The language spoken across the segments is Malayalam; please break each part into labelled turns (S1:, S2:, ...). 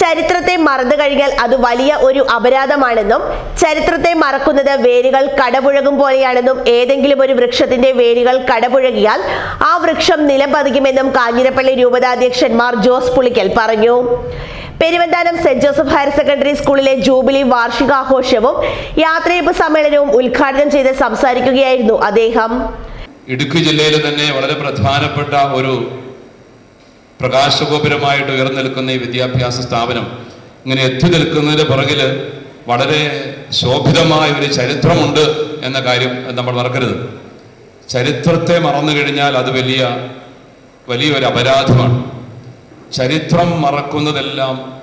S1: ചരിത്രത്തെ മറന്നു കഴിഞ്ഞാൽ അത് വലിയ ഒരു അപരാധമാണെന്നും ചരിത്രത്തെ മറക്കുന്നത് വേരുകൾ കടപുഴകും പോലെയാണെന്നും ഏതെങ്കിലും ഒരു വൃക്ഷത്തിന്റെ വേരുകൾ കടപുഴകിയാൽ ആ വൃക്ഷം നിലംപതിക്കുമെന്നും കാഞ്ഞിരപ്പള്ളി രൂപതാധ്യക്ഷൻ മാർ ജോസ് പുളിക്കൽ പറഞ്ഞു. Peruvanthanam saint Joseph higher secondary സ്കൂളിലെ ജൂബിലി വാർഷികാഘോഷവും യാത്രയപ്പ് സമ്മേളനവും ഉദ്ഘാടനം ചെയ്ത് സംസാരിക്കുകയായിരുന്നു അദ്ദേഹം.
S2: ഇടുക്കി ജില്ലയിൽ തന്നെ വളരെ പ്രധാനപ്പെട്ട ഒരു പ്രകാശഗോപുരമായിട്ട് ഉയർന്നു നിൽക്കുന്ന ഈ വിദ്യാഭ്യാസ സ്ഥാപനം ഇങ്ങനെ എത്തി നിൽക്കുന്നതിന് പുറകിൽ വളരെ ശോഭിതമായ ഒരു ചരിത്രമുണ്ട് എന്ന കാര്യം നമ്മൾ മറക്കരുത്. ചരിത്രത്തെ മറന്നു കഴിഞ്ഞാൽ അത് വലിയ വലിയൊരു അപരാധമാണ്. ചരിത്രം മറക്കുന്നതെല്ലാം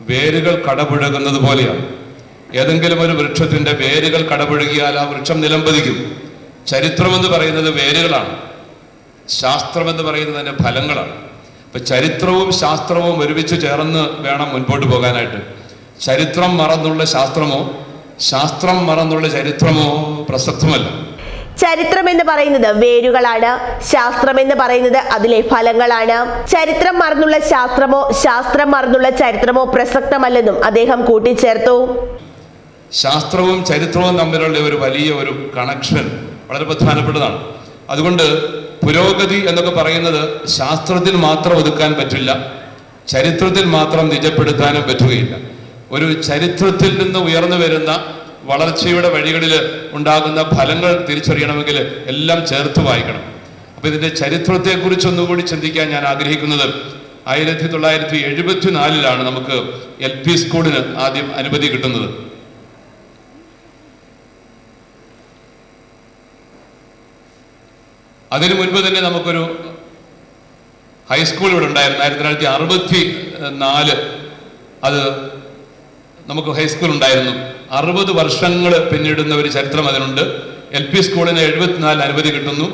S2: വേരുകൾ കടപുഴകുന്നത് പോലെയാണ്. ഏതെങ്കിലും ഒരു വൃക്ഷത്തിന്റെ വേരുകൾ കടപുഴകിയാൽ ആ വൃക്ഷം നിലംപതിക്കും. ചരിത്രമെന്ന് പറയുന്നത് വേരുകളാണ്. ശാസ്ത്രമെന്ന് തന്നെ ഫലങ്ങളാണ്. ഇപ്പൊ ചരിത്രവും ശാസ്ത്രവും ഒരുമിച്ച് ചേർന്ന് വേണം മുൻപോട്ട് പോകാനായിട്ട്. ചരിത്രം മറന്നുള്ള ശാസ്ത്രമോ ശാസ്ത്രം മറന്നുള്ള ചരിത്രമോ പ്രസക്തമല്ല.
S1: ചരിത്രം എന്ന് പറയുന്നത് വേരുകളാണ്. ശാസ്ത്രം എന്ന് പറയുന്നത് അതിലെ ഫലങ്ങളാണ്. ചരിത്രം മറന്നുള്ള ശാസ്ത്രമോ ശാസ്ത്രം മറന്നുള്ള ചരിത്രമോ പ്രസക്തമല്ലെന്നും അദ്ദേഹം കൂട്ടിച്ചേർത്തു.
S2: ശാസ്ത്രവും ചരിത്രവും തമ്മിലുള്ള ഒരു വലിയ ഒരു കണക്ഷൻ വളരെ പ്രധാനപ്പെട്ടതാണ്. അതുകൊണ്ട് പുരോഗതി എന്നൊക്കെ പറയുന്നത് ശാസ്ത്രത്തിൽ മാത്രം ഒതുക്കാൻ പറ്റില്ല. ചരിത്രത്തിൽ മാത്രം നിജപ്പെടുത്താനും പറ്റുകയില്ല. ഒരു ചരിത്രത്തിൽ നിന്ന് ഉയർന്നു വരുന്ന വളർച്ചയുടെ വഴികളിൽ ഉണ്ടാകുന്ന ഫലങ്ങൾ തിരിച്ചറിയണമെങ്കിൽ എല്ലാം ചേർത്ത് വായിക്കണം. അപ്പൊ ഇതിന്റെ ചരിത്രത്തെക്കുറിച്ച് ഒന്നുകൂടി ചിന്തിക്കാൻ ഞാൻ ആഗ്രഹിക്കുന്നത് ആയിരത്തി തൊള്ളായിരത്തി എഴുപത്തിനാലിലാണ് നമുക്ക് എൽ പി സ്കൂളിന് ആദ്യം അനുമതി കിട്ടുന്നത്. അതിനു മുൻപ് തന്നെ നമുക്കൊരു ഹൈസ്കൂൾ ഇവിടെ ഉണ്ടായിരുന്നു. ആയിരത്തി തൊള്ളായിരത്തി അറുപത്തി നാല് അത് നമുക്ക് ഹൈസ്കൂൾ ഉണ്ടായിരുന്നു. അറുപത് വർഷങ്ങൾ പിന്നിടുന്ന ഒരു ചരിത്രം അതിനുണ്ട്. എൽ പി സ്കൂളിന് എഴുപത്തിനാലിന് അനുമതി കിട്ടുന്നു.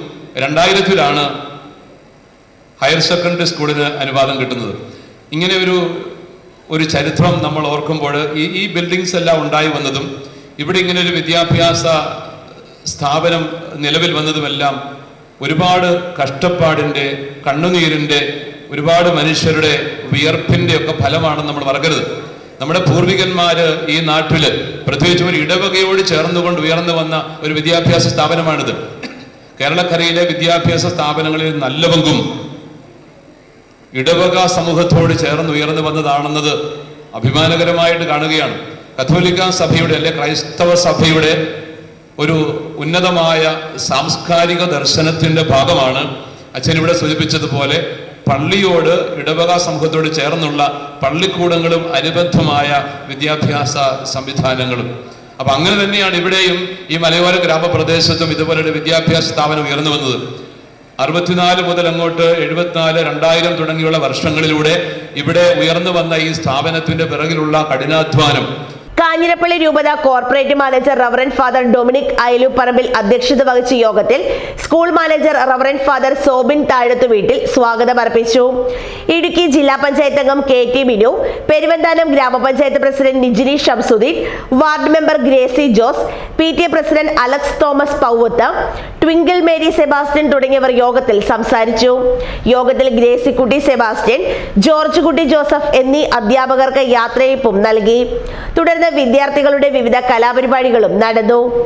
S2: രണ്ടായിരത്തിലാണ് ഹയർ സെക്കൻഡറി സ്കൂളിന് അനുവാദം കിട്ടുന്നത്. ഇങ്ങനെ ഒരു ഒരു ചരിത്രം നമ്മൾ ഓർക്കുമ്പോൾ ഈ ഈ ബിൽഡിങ്സ് എല്ലാം ഉണ്ടായി വന്നതും ഇവിടെ ഇങ്ങനെ ഒരു വിദ്യാഭ്യാസ സ്ഥാപനം നിലവിൽ വന്നതുമെല്ലാം ഒരുപാട് കഷ്ടപ്പാടിന്റെ കണ്ണുനീരിന്റെ ഒരുപാട് മനുഷ്യരുടെ വിയർപ്പിന്റെ ഒക്കെ ഫലമാണെന്ന് നമ്മൾ മറക്കരുത്. നമ്മുടെ പൂർവികന്മാർ ഈ നാട്ടിൽ പ്രത്യേകിച്ച് ഒരു ഇടവകയോട് ചേർന്നുകൊണ്ട് ഉയർന്നു വന്ന ഒരു വിദ്യാഭ്യാസ സ്ഥാപനമാണിത്. കേരളക്കരയിലെ വിദ്യാഭ്യാസ സ്ഥാപനങ്ങളിൽ നല്ല പങ്കും ഇടവക സമൂഹത്തോട് ചേർന്ന് ഉയർന്നു വന്നതാണെന്നത് അഭിമാനകരമായിട്ട് കാണുകയാണ്. കത്തോലിക്ക സഭയുടെ അല്ലെ ക്രൈസ്തവ സഭയുടെ ഒരു ഉന്നതമായ സാംസ്കാരിക ദർശനത്തിന്റെ ഭാഗമാണ്. അച്ഛൻ ഇവിടെ സൂചിപ്പിച്ചതുപോലെ പള്ളിയോട് ഇടവക സമൂഹത്തോട് ചേർന്നുള്ള പള്ളിക്കൂടങ്ങളും അനുബന്ധമായ വിദ്യാഭ്യാസ സംവിധാനങ്ങളും. അപ്പൊ അങ്ങനെ തന്നെയാണ് ഇവിടെയും ഈ മലയോര ഗ്രാമപ്രദേശത്തും ഇതുപോലൊരു വിദ്യാഭ്യാസ സ്ഥാപനം ഉയർന്നു വന്നത്. അറുപത്തിനാല് മുതൽ അങ്ങോട്ട് എഴുപത്തിനാല് രണ്ടായിരം തുടങ്ങിയുള്ള വർഷങ്ങളിലൂടെ ഇവിടെ ഉയർന്നു വന്ന ഈ സ്ഥാപനത്തിന്റെ പിറകിലുള്ള കഠിനാധ്വാനം.
S1: കാഞ്ഞിരപ്പള്ളി രൂപത corporate manager reverend father Dominic Ayaluparambil അധ്യക്ഷത വഹിച്ച യോഗത്തിൽ school manager reverend father Sobin Thazhathu Veettil സ്വാഗതം അർപ്പിച്ചു. ഇടുക്കി ജില്ലാ പഞ്ചായത്ത് അംഗം കെ ടി ബിനു പെരുവന്താനം ഗ്രാമപഞ്ചായത്ത് president Nijini Shamsuddin ward member Gracy Jose P T A president Alex Thomas Pauvath Twinkle Mary Sebastian തുടങ്ങിയവർ യോഗത്തിൽ സംസാരിച്ചു. യോഗത്തിൽ ഗ്രേസിക്കുട്ടി സെബാസ്റ്റ്യൻ ജോർജ് കുട്ടി ജോസഫ് എന്നീ അധ്യാപകർക്ക് യാത്രയപ്പും നൽകി. തുടർന്ന് വിദ്യാർത്ഥികളുടെ വിവിധ കലാപരിപാടികളും നടന്നു.